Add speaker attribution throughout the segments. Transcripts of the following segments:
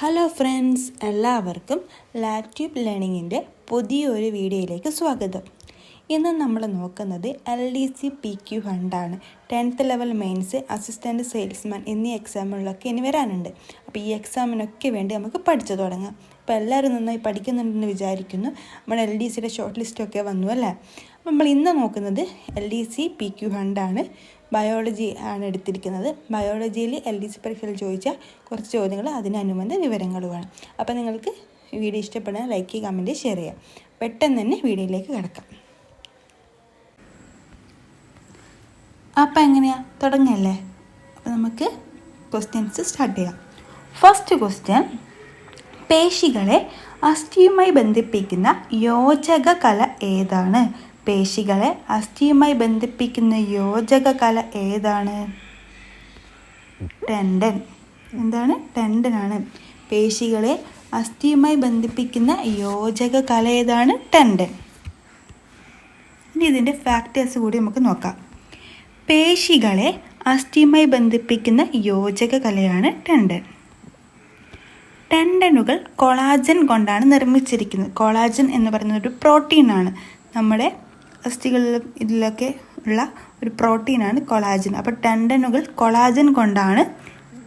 Speaker 1: Hello friends എല്ലാവർക്കും ലാറ്റ്യൂബ് ലേണിങ്ങിന്റെ പുതിയൊരു വീഡിയോയിലേക്ക് സ്വാഗതം. ഇന്ന് നമ്മൾ നോക്കുന്നത് L D C P Q ഫണ്ടാണ് tenth level mains assistant salesman എന്നീ എക്സാമുകളിലൊക്കെ ഇനി വരാനുണ്ട്. അപ്പോൾ ഈ എക്സാമിനൊക്കെ വേണ്ടി നമുക്ക് പഠിച്ചു തുടങ്ങാം. അപ്പോൾ എല്ലാവരും നന്നായി പഠിക്കുന്നുണ്ടെന്ന് വിചാരിക്കുന്നു. നമ്മൾ എൽ ഡി സിയുടെ ഷോർട്ട് ലിസ്റ്റൊക്കെ വന്നു അല്ലേ? നമ്മൾ ഇന്ന് നോക്കുന്നത് L D C P Q ഫണ്ടാണ് biology ആണ് എടുത്തിരിക്കുന്നത്. ബയോളജിയിൽ എൽ ഡി സി പരീക്ഷയിൽ ചോദിച്ച കുറച്ച് ചോദ്യങ്ങൾ അതിനനുബന്ധ വിവരങ്ങളുമാണ്. അപ്പോൾ നിങ്ങൾക്ക് വീഡിയോ ഇഷ്ടപ്പെടാൻ ലൈക്ക് കമന്റ് ഷെയർ ചെയ്യാം. പെട്ടെന്ന് തന്നെ വീഡിയോയിലേക്ക് കിടക്കാം. അപ്പോൾ എങ്ങനെയാ? തുടങ്ങല്ലേ? അപ്പോൾ നമുക്ക് ക്വസ്റ്റ്യൻസ് സ്റ്റാർട്ട് ചെയ്യാം. ഫസ്റ്റ് ക്വസ്റ്റ്യൻ പേശികളെ അസ്ഥിയുമായി ബന്ധിപ്പിക്കുന്ന യോജക കല ഏതാണ്? പേശികളെ അസ്ഥിയുമായി ബന്ധിപ്പിക്കുന്ന യോജക കല ഏതാണ്? ടെൻഡൻ. എന്താണ്? ടെൻഡനാണ്. പേശികളെ അസ്ഥിയുമായി ബന്ധിപ്പിക്കുന്ന യോജക കല ഏതാണ്? ടെൻഡൻ. ഇനി ഇതിന്റെ ഫാക്ടേഴ്സ് കൂടി നമുക്ക് നോക്കാം. പേശികളെ അസ്ഥിയുമായി ബന്ധിപ്പിക്കുന്ന യോജക കലയാണ് ടെൻഡൻ. ടെൻഡനുകൾ കൊളാജൻ കൊണ്ടാണ് നിർമ്മിച്ചിരിക്കുന്നത്. കൊളാജൻ എന്ന് പറയുന്നത് ഒരു പ്രോട്ടീനാണ്. നമ്മുടെ അസ്ഥികളിലും ഇതിലൊക്കെ ഉള്ള ഒരു പ്രോട്ടീനാണ് കൊളാജൻ. അപ്പോൾ ടെൻഡനുകൾ കൊളാജൻ കൊണ്ടാണ്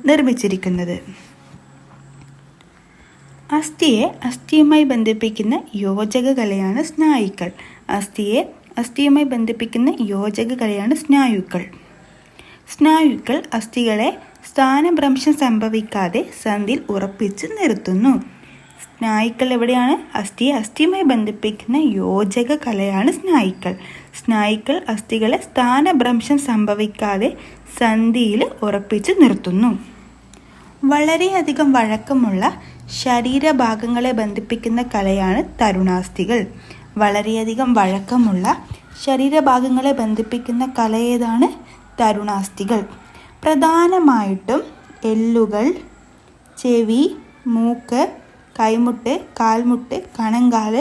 Speaker 1: നിർമ്മിച്ചിരിക്കുന്നത്. അസ്ഥിയെ അസ്ഥിയുമായി ബന്ധിപ്പിക്കുന്ന യോജക കലയാണ് സ്നായുക്കൾ. അസ്ഥിയെ അസ്ഥിയുമായി ബന്ധിപ്പിക്കുന്ന യോജക കലയാണ് സ്നായുക്കൾ. സ്നായുക്കൾ അസ്ഥികളെ സ്ഥാനഭ്രംശം സംഭവിക്കാതെ സന്ധിയിൽ ഉറപ്പിച്ച് നിർത്തുന്നു. സ്നായുക്കൾ എവിടെയാണ്? അസ്ഥി അസ്ഥിയുമായി ബന്ധിപ്പിക്കുന്ന യോജക കലയാണ് സ്നായുക്കൾ. സ്നായുക്കൾ അസ്ഥികളെ സ്ഥാനഭ്രംശം സംഭവിക്കാതെ സന്ധിയിൽ ഉറപ്പിച്ച് നിർത്തുന്നു. വളരെയധികം വഴക്കമുള്ള ശരീരഭാഗങ്ങളെ ബന്ധിപ്പിക്കുന്ന കലയാണ് തരുണാസ്ഥികൾ. വളരെയധികം വഴക്കമുള്ള ശരീരഭാഗങ്ങളെ ബന്ധിപ്പിക്കുന്ന കല ഏതാണ്? തരുണാസ്ഥികൾ. പ്രധാനമായിട്ടും എല്ലുകൾ ചെവി മൂക്ക് കൈമുട്ട് കാൽമുട്ട് കണങ്കാൽ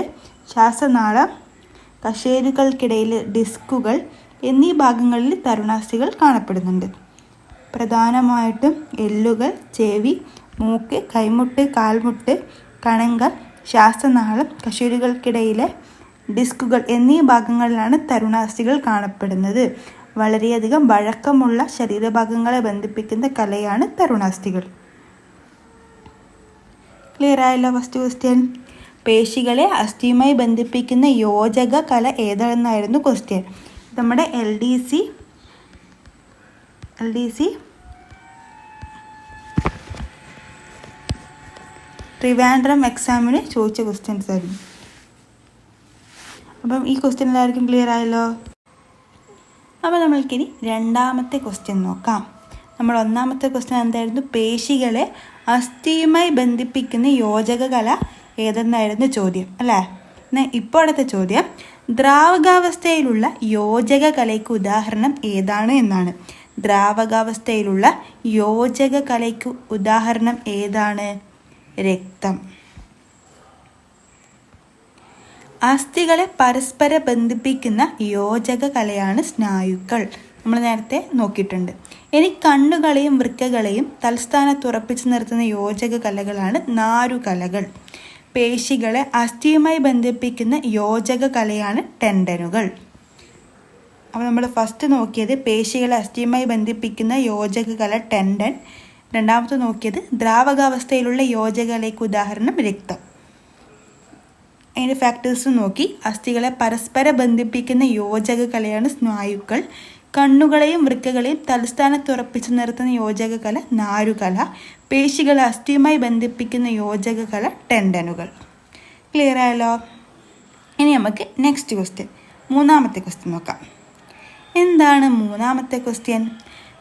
Speaker 1: ശ്വാസനാളം കശേരുകൾക്കിടയിൽ ഡിസ്കുകൾ എന്നീ ഭാഗങ്ങളിൽ തരുണാസ്ഥികൾ കാണപ്പെടുന്നുണ്ട്. പ്രധാനമായിട്ടും എല്ലുകൾ ചെവി മൂക്ക് കൈമുട്ട് കാൽമുട്ട് കണങ്കൽ ശ്വാസനാളം കശേരുകൾക്കിടയിലെ ഡിസ്കുകൾ എന്നീ ഭാഗങ്ങളിലാണ് തരുണാസ്ഥികൾ കാണപ്പെടുന്നത്. വളരെയധികം വഴക്കമുള്ള ശരീരഭാഗങ്ങളെ ബന്ധിപ്പിക്കുന്ന കലയാണ് തരുണാസ്ഥികൾ ക്ലിയർ ആയല്ലോ ഫസ്റ്റ് ക്വസ്റ്റ്യൻ? പേശികളെ അസ്ഥിയുമായി ബന്ധിപ്പിക്കുന്ന യോജക കല ഏതാണെന്നായിരുന്നു ക്വസ്റ്റ്യൻ. നമ്മുടെ L D C L D C? Trivandrum എക്സാമിന് ചോദിച്ച ക്വസ്റ്റ്യൻസ് ആയിരുന്നു. അപ്പം ഈ ക്വസ്റ്റ്യൻ എല്ലാവർക്കും ക്ലിയർ ആയല്ലോ അപ്പോൾ നമ്മൾക്കിനി രണ്ടാമത്തെ ക്വസ്റ്റ്യൻ നോക്കാം. നമ്മൾ ഒന്നാമത്തെ ക്വസ്റ്റ്യൻ എന്തായിരുന്നു? പേശികളെ അസ്ഥിയുമായി ബന്ധിപ്പിക്കുന്ന യോജക കല ഏതെന്നായിരുന്നു ചോദ്യം അല്ലേ? ഇപ്പോൾ അടുത്ത ചോദ്യം ദ്രാവകാവസ്ഥയിലുള്ള യോജക കലയ്ക്ക് ഉദാഹരണം ഏതാണ് എന്നാണ്. ദ്രാവകാവസ്ഥയിലുള്ള യോജക കലയ്ക്ക് ഉദാഹരണം ഏതാണ്? രക്തം. അസ്ഥികളെ പരസ്പര ബന്ധിപ്പിക്കുന്ന യോജക കലയാണ് സ്നായുക്കൾ. നമ്മൾ നേരത്തെ നോക്കിയിട്ടുണ്ട്. ഇനി കണ്ണുകളെയും വൃക്കകളെയും തൽസ്ഥാനത്ത് ഉറപ്പിച്ചു നിർത്തുന്ന യോജക കലകളാണ് നാരുകലകൾ പേശികളെ അസ്ഥിയുമായി ബന്ധിപ്പിക്കുന്ന യോജക കലയാണ് ടെൻഡനുകൾ. അപ്പോൾ നമ്മൾ ഫസ്റ്റ് നോക്കിയത് പേശികളെ അസ്ഥിയുമായി ബന്ധിപ്പിക്കുന്ന യോജക കല ടെൻഡൻ. രണ്ടാമത്തെ നോക്കിയത് ദ്രാവകാവസ്ഥയിലുള്ള യോജകലയ്ക്ക് ഉദാഹരണം രക്തം. അതിന്റെ ഫാക്ടേഴ്സ് നോക്കി. അസ്ഥികളെ പരസ്പര ബന്ധിപ്പിക്കുന്ന യോജക കലയാണ് സ്നായുക്കൾ. കണ്ണുകളെയും വൃക്കകളെയും തലസ്ഥാനത്ത് ഉറപ്പിച്ചു നിർത്തുന്ന യോജക കല നാരുകല. പേശികളെ അസ്ഥിയുമായി ബന്ധിപ്പിക്കുന്ന യോജക കല ടെൻഡനുകൾ. ക്ലിയർ ആയല്ലോ? ഇനി നമുക്ക് നെക്സ്റ്റ് ക്വസ്റ്റ്യൻ മൂന്നാമത്തെ ക്വസ്റ്റ്യൻ നോക്കാം. എന്താണ് മൂന്നാമത്തെ ക്വസ്റ്റ്യൻ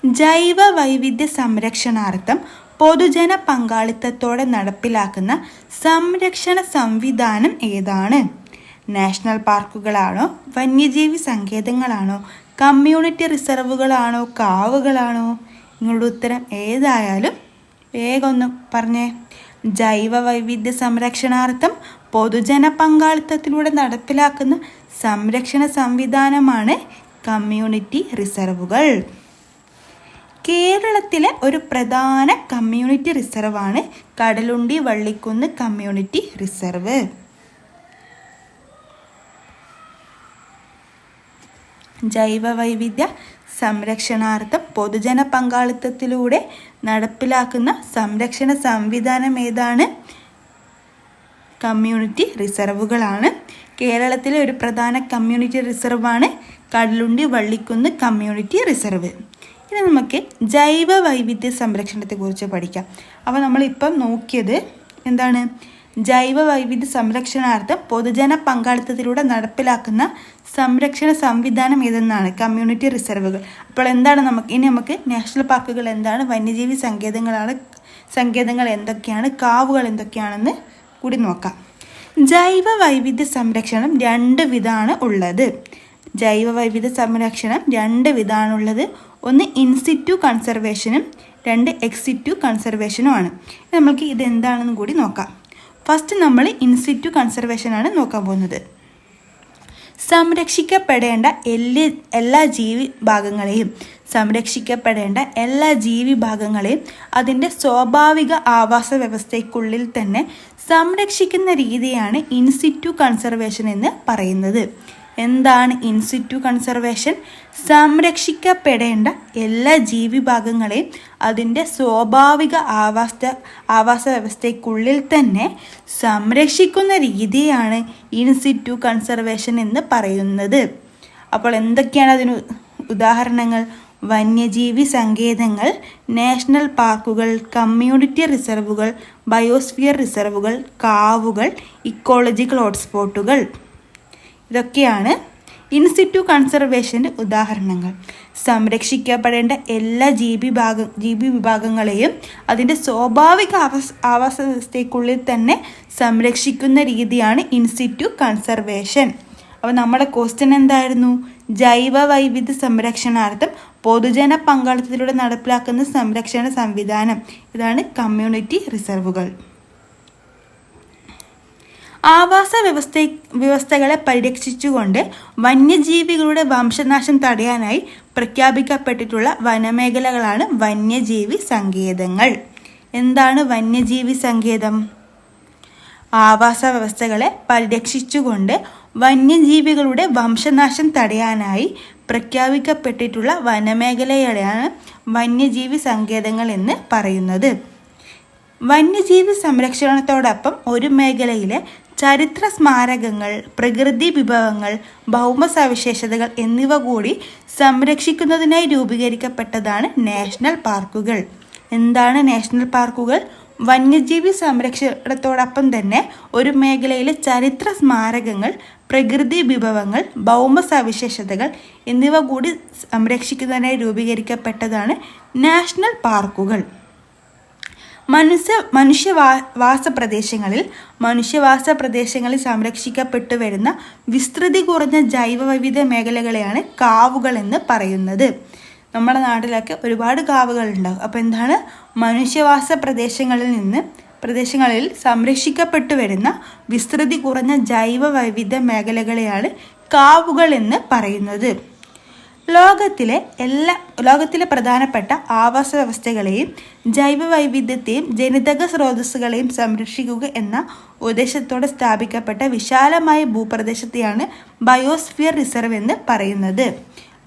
Speaker 1: ജൈവ വൈവിധ്യ സംരക്ഷണാർത്ഥം പൊതുജന പങ്കാളിത്തത്തോടെ നടപ്പിലാക്കുന്ന സംരക്ഷണ സംവിധാനം ഏതാണ്? നാഷണൽ പാർക്കുകളാണോ? വന്യജീവി സങ്കേതങ്ങളാണോ? കമ്മ്യൂണിറ്റി റിസർവുകളാണോ കാവുകളാണോ? നിങ്ങളുടെ ഉത്തരം ഏതായാലും വേഗം ഒന്ന് പറഞ്ഞേ. ജൈവ വൈവിധ്യ സംരക്ഷണാർത്ഥം പൊതുജന പങ്കാളിത്തത്തിലൂടെ നടപ്പിലാക്കുന്ന സംരക്ഷണ സംവിധാനമാണ് കമ്മ്യൂണിറ്റി റിസർവുകൾ. കേരളത്തിലെ ഒരു പ്രധാന കമ്മ്യൂണിറ്റി റിസർവാണ് കടലുണ്ടി വള്ളിക്കുന്ന് കമ്മ്യൂണിറ്റി റിസർവ്. ജൈവ വൈവിധ്യ സംരക്ഷണാർത്ഥം പൊതുജന പങ്കാളിത്തത്തിലൂടെ നടപ്പിലാക്കുന്ന സംരക്ഷണ സംവിധാനം ഏതാണ്? കമ്മ്യൂണിറ്റി റിസർവുകളാണ്. കേരളത്തിലെ ഒരു പ്രധാന കമ്മ്യൂണിറ്റി റിസർവാണ് കടലുണ്ടി വള്ളിക്കുന്ന് കമ്മ്യൂണിറ്റി റിസർവ്. ഇനി നമുക്ക് ജൈവ വൈവിധ്യ സംരക്ഷണത്തെക്കുറിച്ച് പഠിക്കാം. അപ്പോൾ നമ്മളിപ്പം നോക്കിയത് എന്താണ്? ജൈവ വൈവിധ്യ സംരക്ഷണാർത്ഥം പൊതുജന പങ്കാളിത്തത്തിലൂടെ നടപ്പിലാക്കുന്ന സംരക്ഷണ സംവിധാനം ഏതെന്നാണ്? കമ്മ്യൂണിറ്റി റിസർവുകൾ. അപ്പോൾ എന്താണ് നമുക്ക് ഇനി നമുക്ക് നാഷണൽ പാർക്കുകൾ എന്താണ്? വന്യജീവി സങ്കേതങ്ങളാണ് സങ്കേതങ്ങൾ എന്തൊക്കെയാണ്? കാവുകൾ എന്തൊക്കെയാണെന്ന് കൂടി നോക്കാം. ജൈവ വൈവിധ്യ സംരക്ഷണം രണ്ട് വിധമാണ് ഉള്ളത്. ജൈവ വൈവിധ്യ സംരക്ഷണം രണ്ട് വിധമാണുള്ളത് ഒന്ന് ഇൻസിറ്റു കൺസർവേഷനും രണ്ട് എക്സിറ്റു കൺസർവേഷനുമാണ്. നമുക്ക് ഇത് എന്താണെന്ന് കൂടി നോക്കാം. ഫസ്റ്റ് നമ്മൾ ഇൻസിറ്റു കൺസർവേഷനാണ് നോക്കാൻ പോകുന്നത്. സംരക്ഷിക്കപ്പെടേണ്ട എല്ലാ എല്ലാ ജീവി ഭാഗങ്ങളെയും സംരക്ഷിക്കപ്പെടേണ്ട എല്ലാ ജീവി ഭാഗങ്ങളെയും അതിന്റെ സ്വാഭാവിക ആവാസ വ്യവസ്ഥയ്ക്കുള്ളിൽ തന്നെ സംരക്ഷിക്കുന്ന രീതിയാണ് ഇൻസിറ്റു കൺസർവേഷൻ എന്ന് പറയുന്നത്. എന്താണ് ഇൻസിറ്റു കൺസർവേഷൻ സംരക്ഷിക്കപ്പെടേണ്ട എല്ലാ ജീവിഭാഗങ്ങളെയും അതിന്റെ സ്വാഭാവിക ആവാസ ആവാസ വ്യവസ്ഥയ്ക്കുള്ളിൽ തന്നെ സംരക്ഷിക്കുന്ന രീതിയാണ് ഇൻസിറ്റു കൺസർവേഷൻ എന്ന് പറയുന്നത്. അപ്പോൾ എന്തൊക്കെയാണ് അതിന് ഉദാഹരണങ്ങൾ? വന്യജീവി സങ്കേതങ്ങൾ നാഷണൽ പാർക്കുകൾ കമ്മ്യൂണിറ്റി റിസർവുകൾ ബയോസ്ഫിയർ റിസർവുകൾ കാവുകൾ ഇക്കോളജിക്കൽ ഹോട്ട്സ്പോട്ടുകൾ. ഇതൊക്കെയാണ് ഇൻസിറ്റു കൺസർവേഷന്റെ ഉദാഹരണങ്ങൾ. സംരക്ഷിക്കപ്പെടേണ്ട എല്ലാ ജീവി ഭാഗ ജീവി വിഭാഗങ്ങളെയും അതിന്റെ സ്വാഭാവിക ആവാസ ആവാസ വ്യവസ്ഥയ്ക്കുള്ളിൽ തന്നെ സംരക്ഷിക്കുന്ന രീതിയാണ് ഇൻസിറ്റു കൺസർവേഷൻ. അപ്പോൾ നമ്മുടെ ക്വസ്റ്റ്യൻ എന്തായിരുന്നു? ജൈവ വൈവിധ്യ സംരക്ഷണാർത്ഥം പൊതുജന പങ്കാളിത്തത്തിലൂടെ നടപ്പിലാക്കുന്ന സംരക്ഷണ സംവിധാനം. ഇതാണ് കമ്മ്യൂണിറ്റി റിസർവുകൾ. ആവാസ വ്യവസ്ഥ വ്യവസ്ഥകളെ പരിരക്ഷിച്ചുകൊണ്ട് വന്യജീവികളുടെ വംശനാശം തടയാനായി പ്രഖ്യാപിക്കപ്പെട്ടിട്ടുള്ള വനമേഖലകളാണ് വന്യജീവി സങ്കേതങ്ങൾ. എന്താണ് വന്യജീവി സങ്കേതം? ആവാസ വ്യവസ്ഥകളെ പരിരക്ഷിച്ചുകൊണ്ട് വന്യജീവികളുടെ വംശനാശം തടയാനായി പ്രഖ്യാപിക്കപ്പെട്ടിട്ടുള്ള വനമേഖലകളെയാണ് വന്യജീവി സങ്കേതങ്ങൾ എന്ന് പറയുന്നത്. വന്യജീവി സംരക്ഷണത്തോടൊപ്പം ഒരു മേഖലയിലെ ചരിത്ര സ്മാരകങ്ങൾ പ്രകൃതി വിഭവങ്ങൾ ഭൗമ സവിശേഷതകൾ എന്നിവ കൂടി സംരക്ഷിക്കുന്നതിനായി രൂപീകരിക്കപ്പെട്ടതാണ് നാഷണൽ പാർക്കുകൾ. എന്താണ് നാഷണൽ പാർക്കുകൾ? വന്യജീവി സംരക്ഷണത്തോടൊപ്പം തന്നെ ഒരു മേഖലയിലെ ചരിത്ര സ്മാരകങ്ങൾ പ്രകൃതി വിഭവങ്ങൾ ഭൗമ സവിശേഷതകൾ എന്നിവ കൂടി സംരക്ഷിക്കുന്നതിനായി രൂപീകരിക്കപ്പെട്ടതാണ് നാഷണൽ പാർക്കുകൾ. മനുഷ്യ മനുഷ്യവാ വാസ പ്രദേശങ്ങളിൽ മനുഷ്യവാസ പ്രദേശങ്ങളിൽ സംരക്ഷിക്കപ്പെട്ടു വരുന്ന വിസ്തൃതി കുറഞ്ഞ ജൈവവൈവിധ്യ മേഖലകളെയാണ് കാവുകൾ എന്ന് പറയുന്നത്. നമ്മുടെ നാട്ടിലൊക്കെ ഒരുപാട് കാവുകൾ ഉണ്ടാകും അപ്പോൾ എന്താണ്? മനുഷ്യവാസ പ്രദേശങ്ങളിൽ നിന്ന് പ്രദേശങ്ങളിൽ സംരക്ഷിക്കപ്പെട്ടു വരുന്ന വിസ്തൃതി കുറഞ്ഞ ജൈവ വൈവിധ്യ മേഖലകളെയാണ് കാവുകൾ എന്ന് പറയുന്നത്. ലോകത്തിലെ എല്ലാ ലോകത്തിലെ പ്രധാനപ്പെട്ട ആവാസ വ്യവസ്ഥകളെയും ജൈവ വൈവിധ്യത്തെയും ജനിതക സ്രോതസ്സുകളെയും സംരക്ഷിക്കുക എന്ന ഉദ്ദേശത്തോടെ സ്ഥാപിക്കപ്പെട്ട വിശാലമായ ഭൂപ്രദേശത്തെയാണ് ബയോസ്ഫിയർ റിസർവ് എന്ന് പറയുന്നത്.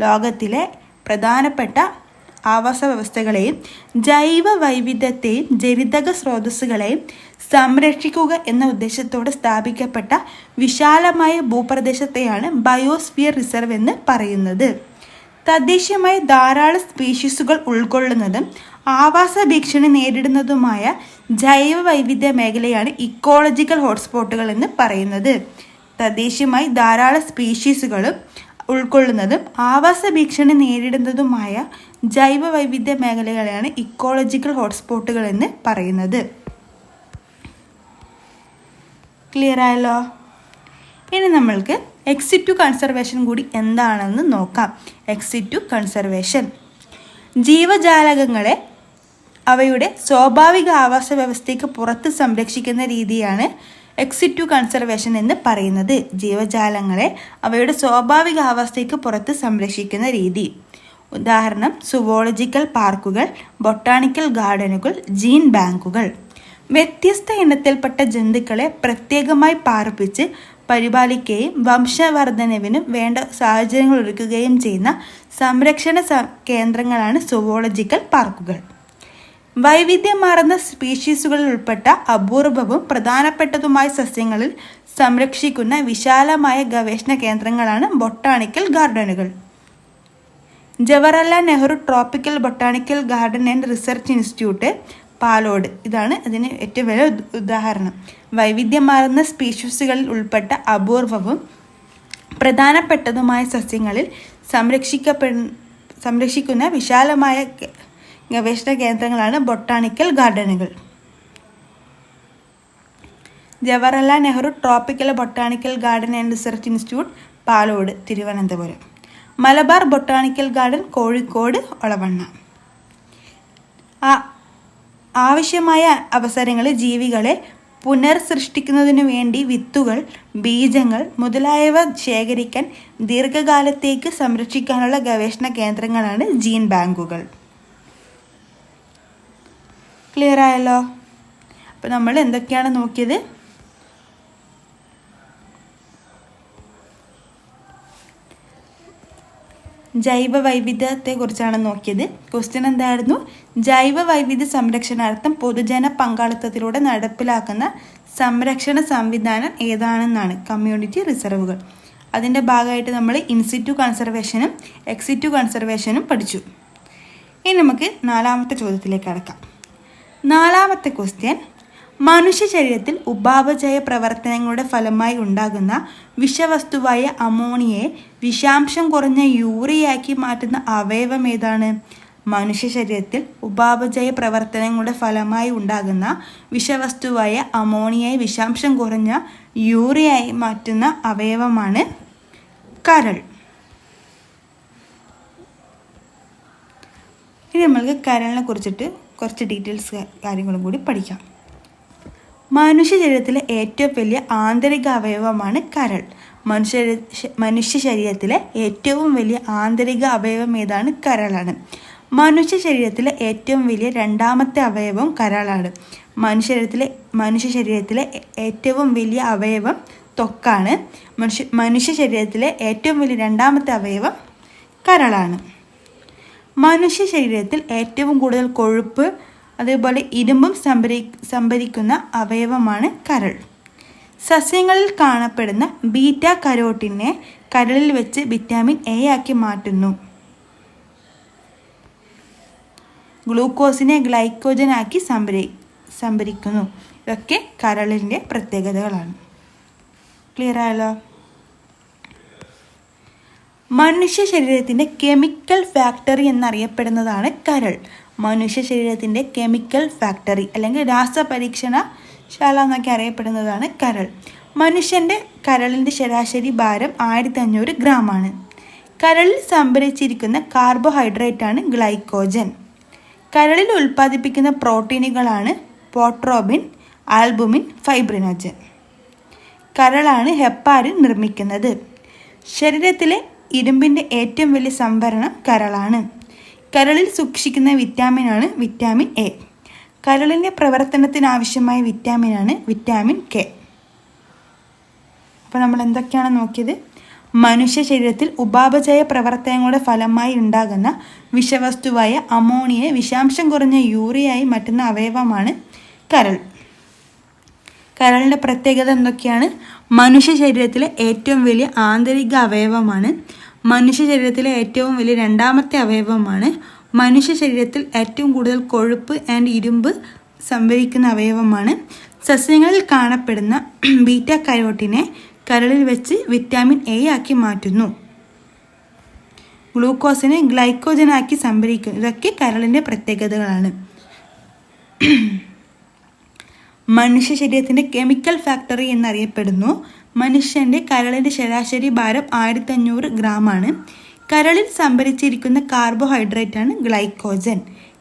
Speaker 1: ലോകത്തിലെ പ്രധാനപ്പെട്ട ആവാസ വ്യവസ്ഥകളെയും ജൈവ വൈവിധ്യത്തെയും ജനിതക സ്രോതസ്സുകളെയും സംരക്ഷിക്കുക എന്ന ഉദ്ദേശത്തോടെ സ്ഥാപിക്കപ്പെട്ട വിശാലമായ ഭൂപ്രദേശത്തെയാണ് ബയോസ്ഫിയർ റിസർവ് എന്ന് പറയുന്നത്. തദ്ദേശീയമായ ധാരാളം സ്പീഷീസുകൾ ഉൾക്കൊള്ളുന്നതും ആവാസ ഭീഷണി നേരിടുന്നതുമായ ജൈവ വൈവിധ്യ മേഖലയാണ് ഇക്കോളജിക്കൽ ഹോട്ട്സ്പോട്ടുകൾ എന്ന് പറയുന്നത്. തദ്ദേശീയമായി ധാരാളം സ്പീഷീസുകളും ഉൾക്കൊള്ളുന്നതും ആവാസ ഭീഷണി നേരിടുന്നതുമായ ജൈവ വൈവിധ്യ മേഖലകളെയാണ് ഇക്കോളജിക്കൽ ഹോട്ട്സ്പോട്ടുകൾ എന്ന് പറയുന്നത്. ക്ലിയർ ആയല്ലോ? ഇനി നമ്മൾക്ക് എക്സിറ്റു കൺസർവേഷൻ കൂടി എന്താണെന്ന് നോക്കാം. എക്സിറ്റു കൺസർവേഷൻ ജീവജാലകങ്ങളെ അവയുടെ സ്വാഭാവിക ആവാസ വ്യവസ്ഥയ്ക്ക് പുറത്ത് സംരക്ഷിക്കുന്ന രീതിയാണ് എക്സിറ്റു കൺസർവേഷൻ എന്ന് പറയുന്നത്. ജീവജാലങ്ങളെ അവയുടെ സ്വാഭാവിക അവസ്ഥയ്ക്ക് പുറത്ത് സംരക്ഷിക്കുന്ന രീതി. ഉദാഹരണം സുവോളജിക്കൽ പാർക്കുകൾ ബൊട്ടാണിക്കൽ ഗാർഡനുകൾ ജീൻ ബാങ്കുകൾ. വ്യത്യസ്ത ഇനത്തിൽപ്പെട്ട ജന്തുക്കളെ പ്രത്യേകമായി പാർപ്പിച്ച് പരിപാലിക്കുകയും വംശവർദ്ധനവിനും വേണ്ട സാഹചര്യങ്ങൾ ഒരുക്കുകയും ചെയ്യുന്ന സംരക്ഷണ കേന്ദ്രങ്ങളാണ് സുവോളജിക്കൽ പാർക്കുകൾ. വൈവിധ്യമാർന്ന സ്പീഷീസുകളിൽ ഉൾപ്പെട്ട അപൂർവവും പ്രധാനപ്പെട്ടതുമായ സസ്യങ്ങളിൽ സംരക്ഷിക്കുന്ന വിശാലമായ ഗവേഷണ കേന്ദ്രങ്ങളാണ് botanical ഗാർഡനുകൾ. Jawaharlal Nehru tropical botanical garden and research institute Palode. ഇതാണ് അതിന് ഏറ്റവും വലിയ ഉദാഹരണം. വൈവിധ്യമാർന്ന സ്പീഷീസുകളിൽ ഉൾപ്പെട്ട അപൂർവവും പ്രധാനപ്പെട്ടതുമായ സസ്യങ്ങളിൽ സംരക്ഷിക്കപ്പെ സംരക്ഷിക്കുന്ന വിശാലമായ ഗവേഷണ കേന്ദ്രങ്ങളാണ് botanical ഗാർഡനുകൾ. Jawaharlal Nehru tropical botanical garden and research institute Palode Thiruvananthapuram. Malabar botanical garden Kozhikode Olavanna. ആവശ്യമായ അവസരങ്ങളിൽ ജീവികളെ പുനർസൃഷ്ടിക്കുന്നതിനു വേണ്ടി വിത്തുകൾ ബീജങ്ങൾ മുതലായവ ശേഖരിക്കാൻ ദീർഘകാലത്തേക്ക് സംരക്ഷിക്കാനുള്ള ഗവേഷണ കേന്ദ്രങ്ങളാണ് ജീൻ ബാങ്കുകൾ. ക്ലിയർ ആയല്ലോ? അപ്പോൾ നമ്മൾ എന്തൊക്കെയാണ് നോക്കിയത്? ജൈവ വൈവിധ്യത്തെ കുറിച്ചാണ് നോക്കിയത്. ക്വസ്റ്റ്യൻ എന്തായിരുന്നു? ജൈവ വൈവിധ്യ സംരക്ഷണാർത്ഥം പൊതുജന പങ്കാളിത്തത്തിലൂടെ നടപ്പിലാക്കുന്ന സംരക്ഷണ സംവിധാനം ഏതാണെന്നാണ് കമ്മ്യൂണിറ്റി റിസർവുകൾ അതിന്റെ ഭാഗമായിട്ട് നമ്മൾ ഇൻസിറ്റു കൺസർവേഷനും എക്സിറ്റു കൺസർവേഷനും പഠിച്ചു. ഇനി നമുക്ക് നാലാമത്തെ ചോദ്യത്തിലേക്ക് അടക്കാം നാലാമത്തെ ക്വസ്റ്റ്യൻ മനുഷ്യ ശരീരത്തിൽ ഉപാപചയ പ്രവർത്തനങ്ങളുടെ ഫലമായി ഉണ്ടാകുന്ന വിഷവസ്തുവായ അമോണിയയെ വിഷാംശം കുറഞ്ഞ യൂറിയാക്കി മാറ്റുന്ന അവയവം ഏതാണ്? മനുഷ്യ ശരീരത്തിൽ ഉപാപചയ പ്രവർത്തനങ്ങളുടെ ഫലമായി ഉണ്ടാകുന്ന വിഷവസ്തുവായ അമോണിയയെ വിഷാംശം കുറഞ്ഞ യൂറിയായി മാറ്റുന്ന അവയവമാണ് കരൾ. ഇനി നമ്മൾക്ക് കരളിനെ കുറിച്ചിട്ട് കുറച്ച് ഡീറ്റെയിൽസ് കാര്യങ്ങളും കൂടി പഠിക്കാം. മനുഷ്യ ശരീരത്തിലെ ഏറ്റവും വലിയ ആന്തരിക അവയവമാണ് കരൾ. മനുഷ്യ മനുഷ്യ ശരീരത്തിലെ ഏറ്റവും വലിയ ആന്തരിക അവയവം ഏതാണ്? കരളാണ്. മനുഷ്യ ശരീരത്തിലെ ഏറ്റവും വലിയ രണ്ടാമത്തെ അവയവം കരളാണ്. മനുഷ്യ ശരീരത്തിലെ മനുഷ്യ ശരീരത്തിലെ ഏറ്റവും വലിയ അവയവം തൊക്കാണ് മനുഷ്യ മനുഷ്യ ശരീരത്തിലെ ഏറ്റവും വലിയ രണ്ടാമത്തെ അവയവം കരളാണ്. മനുഷ്യ ശരീരത്തിൽ ഏറ്റവും കൂടുതൽ കൊഴുപ്പ് അതേപോലെ ഇരുമ്പും സംഭരി സംഭരിക്കുന്ന അവയവമാണ് കരൾ. സസ്യങ്ങളിൽ കാണപ്പെടുന്ന ബീറ്റ കരോട്ടിനെ കരളിൽ വെച്ച് വിറ്റാമിൻ എ ആക്കി മാറ്റുന്നു. ഗ്ലൂക്കോസിനെ ഗ്ലൈക്കോജനാക്കി സംഭരി സംഭരിക്കുന്നു. ഇതൊക്കെ കരളിന്റെ പ്രത്യേകതകളാണ്. ക്ലിയർ ആയല്ലോ? മനുഷ്യ ശരീരത്തിന്റെ കെമിക്കൽ ഫാക്ടറി എന്നറിയപ്പെടുന്നതാണ് കരൾ. മനുഷ്യ ശരീരത്തിന്റെ കെമിക്കൽ ഫാക്ടറി അല്ലെങ്കിൽ രാസപരീക്ഷണശാല എന്നൊക്കെ അറിയപ്പെടുന്നതാണ് കരൾ. മനുഷ്യന്റെ കരളിന്റെ ശരാശരി ഭാരം ആയിരത്തി അഞ്ഞൂറ് ഗ്രാമാണ് കരളിൽ സംഭരിച്ചിരിക്കുന്ന കാർബോഹൈഡ്രേറ്റാണ് ഗ്ലൈക്കോജൻ കരളിൽ ഉൽപ്പാദിപ്പിക്കുന്ന പ്രോട്ടീനുകളാണ് പോട്രോബിൻ ആൽബുമിൻ ഫൈബ്രിനോജൻ കരളാണ് ഹെപ്പാരിൻ നിർമ്മിക്കുന്നത്. ശരീരത്തിലെ ഇരുമ്പിന്റെ ഏറ്റവും വലിയ സംഭരണം കരളാണ്. കരളിൽ സൂക്ഷിക്കുന്ന വിറ്റാമിനാണ് വിറ്റാമിൻ എ കരളിന്റെ പ്രവർത്തനത്തിനാവശ്യമായ വിറ്റാമിനാണ് വിറ്റാമിൻ കെ അപ്പോൾ നമ്മൾ എന്തൊക്കെയാണ് നോക്കിയത്? മനുഷ്യ ശരീരത്തിൽ ഉപാപചയ പ്രവർത്തനങ്ങളുടെ ഫലമായി ഉണ്ടാകുന്ന വിഷവസ്തുവായ അമോണിയെ വിഷാംശം കുറഞ്ഞ യൂറിയായി മാറ്റുന്ന അവയവമാണ് കരൾ. കരളിന്റെ പ്രത്യേകത എന്തൊക്കെയാണ്? മനുഷ്യ ശരീരത്തിലെ ഏറ്റവും വലിയ ആന്തരിക അവയവമാണ് മനുഷ്യ ശരീരത്തിലെ ഏറ്റവും വലിയ രണ്ടാമത്തെ അവയവമാണ്. മനുഷ്യ ശരീരത്തിൽ ഏറ്റവും കൂടുതൽ കൊഴുപ്പ് ആൻഡ് ഇരുമ്പ് സംഭരിക്കുന്ന അവയവമാണ്. സസ്യങ്ങളിൽ കാണപ്പെടുന്ന ബീറ്റ കരോട്ടിനെ കരളിൽ വെച്ച് വിറ്റാമിൻ എ ആക്കി മാറ്റുന്നു. ഗ്ലൂക്കോസിനെ ഗ്ലൈക്കോജനാക്കി സംഭരിക്കുന്നു. ഇതൊക്കെ കരളിന്റെ പ്രത്യേകതകളാണ്. മനുഷ്യ ശരീരത്തിന്റെ കെമിക്കൽ ഫാക്ടറി എന്നറിയപ്പെടുന്നു. മനുഷ്യന്റെ കരളിന്റെ ശരാശരി ഭാരം ആയിരത്തി അഞ്ഞൂറ് ഗ്രാമാണ്. കരളിൽ സംഭരിച്ചിരിക്കുന്ന കാർബോഹൈഡ്രേറ്റാണ് ഗ്ലൈക്കോജൻ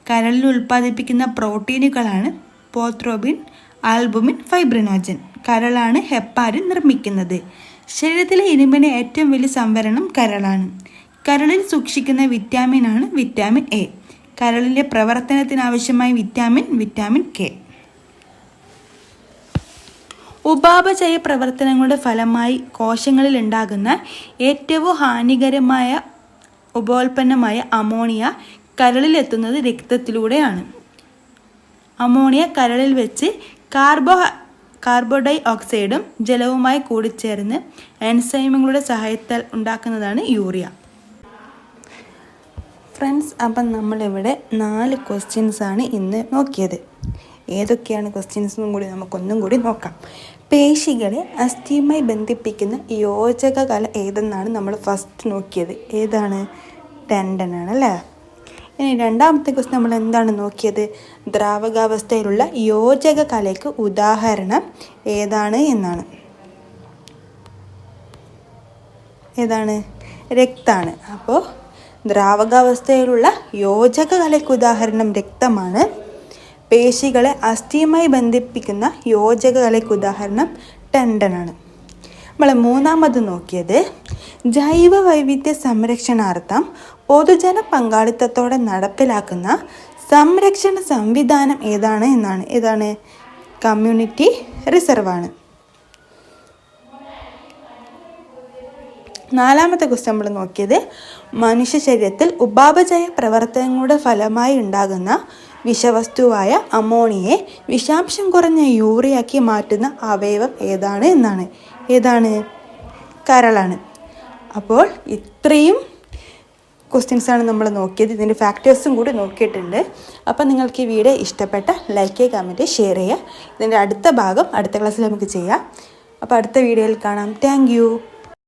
Speaker 1: കരളിൽ ഉൽപ്പാദിപ്പിക്കുന്ന പ്രോട്ടീനുകളാണ് പോത്രോബിൻ ആൽബുമിൻ ഫൈബ്രിനോജൻ കരളാണ് ഹെപ്പാരിൻ നിർമ്മിക്കുന്നത്. ശരീരത്തിലെ ഇരുമ്പിന് ഏറ്റവും വലിയ സംവരണം കരളാണ്. കരളിൽ സൂക്ഷിക്കുന്ന വിറ്റാമിനാണ് വിറ്റാമിൻ എ കരളിന്റെ പ്രവർത്തനത്തിനാവശ്യമായ വിറ്റാമിൻ വിറ്റാമിൻ കെ ഉപാപചയ പ്രവർത്തനങ്ങളുടെ ഫലമായി കോശങ്ങളിൽ ഉണ്ടാകുന്ന ഏറ്റവും ഹാനികരമായ ഉപോൽപ്പന്നമായ അമോണിയ കരളിലെത്തുന്നത് രക്തത്തിലൂടെയാണ്. അമോണിയ കരളിൽ വെച്ച് കാർബോ കാർബോഡൈ ഓക്സൈഡും ജലവുമായി കൂടിച്ചേർന്ന് എൻസൈമുകളുടെ സഹായത്താൽ ഉണ്ടാക്കുന്നതാണ് യൂറിയ. ഫ്രണ്ട്സ് അപ്പം നമ്മളിവിടെ നാല് ക്വസ്റ്റ്യൻസാണ് ഇന്ന് നോക്കിയത്. ഏതൊക്കെയാണ് ക്വസ്റ്റ്യൻസും കൂടി നമുക്കൊന്നും കൂടി നോക്കാം. പേശികളെ അസ്ഥിയുമായി ബന്ധിപ്പിക്കുന്ന യോജക കല ഏതെന്നാണ് നമ്മൾ ഫസ്റ്റ് നോക്കിയത്. ഏതാണ്? ടെൻഡനാണ് അല്ലേ ഇനി രണ്ടാമത്തെ ക്വസ്റ്റ്യൻ നമ്മൾ എന്താണ് നോക്കിയത്? ദ്രാവകാവസ്ഥയിലുള്ള യോജക കലയ്ക്ക് ഉദാഹരണം ഏതാണ് എന്നാണ്. ഏതാണ്? രക്താണ്. അപ്പോൾ ദ്രാവകാവസ്ഥയിലുള്ള യോജക കലയ്ക്ക് ഉദാഹരണം രക്തമാണ്. പേശികളെ അസ്ഥിയുമായി ബന്ധിപ്പിക്കുന്ന യോജകകളേക്ക് ഉദാഹരണം ടെൻഡനാണ്. നമ്മൾ മൂന്നാമത് നോക്കിയത് ജൈവ വൈവിധ്യ സംരക്ഷണാർത്ഥം പൊതുജന പങ്കാളിത്തത്തോടെ നടപ്പിലാക്കുന്ന സംരക്ഷണ സംവിധാനം ഏതാണ് എന്നാണ്. ഏതാണ്? കമ്മ്യൂണിറ്റി റിസർവാണ്. നാലാമത്തെ ക്വസ്റ്റ്യൻ നമ്മൾ നോക്കിയത് മനുഷ്യ ശരീരത്തിൽ ഉപാപചയ പ്രവർത്തനങ്ങളുടെ ഫലമായി ഉണ്ടാകുന്ന വിഷവസ്തുവായ അമോണിയെ വിഷാംശം കുറഞ്ഞ യൂറിയാക്കി മാറ്റുന്ന അവയവം ഏതാണ് എന്നാണ്. ഏതാണ്? കരളാണ്. അപ്പോൾ ഇത്രയും ക്വസ്റ്റ്യൻസാണ് നമ്മൾ നോക്കിയത്. ഇതിന്റെ ഫാക്ടേഴ്സും കൂടി നോക്കിയിട്ടുണ്ട്. അപ്പോൾ നിങ്ങൾക്ക് ഈ വീഡിയോ ഇഷ്ടപ്പെട്ട ലൈക്ക് ചെയ്യുക കമന്റ് ഷെയർ ചെയ്യുക. ഇതിന്റെ അടുത്ത ഭാഗം അടുത്ത ക്ലാസ്സിൽ നമുക്ക് ചെയ്യാം. അപ്പോൾ അടുത്ത വീഡിയോയിൽ കാണാം. താങ്ക്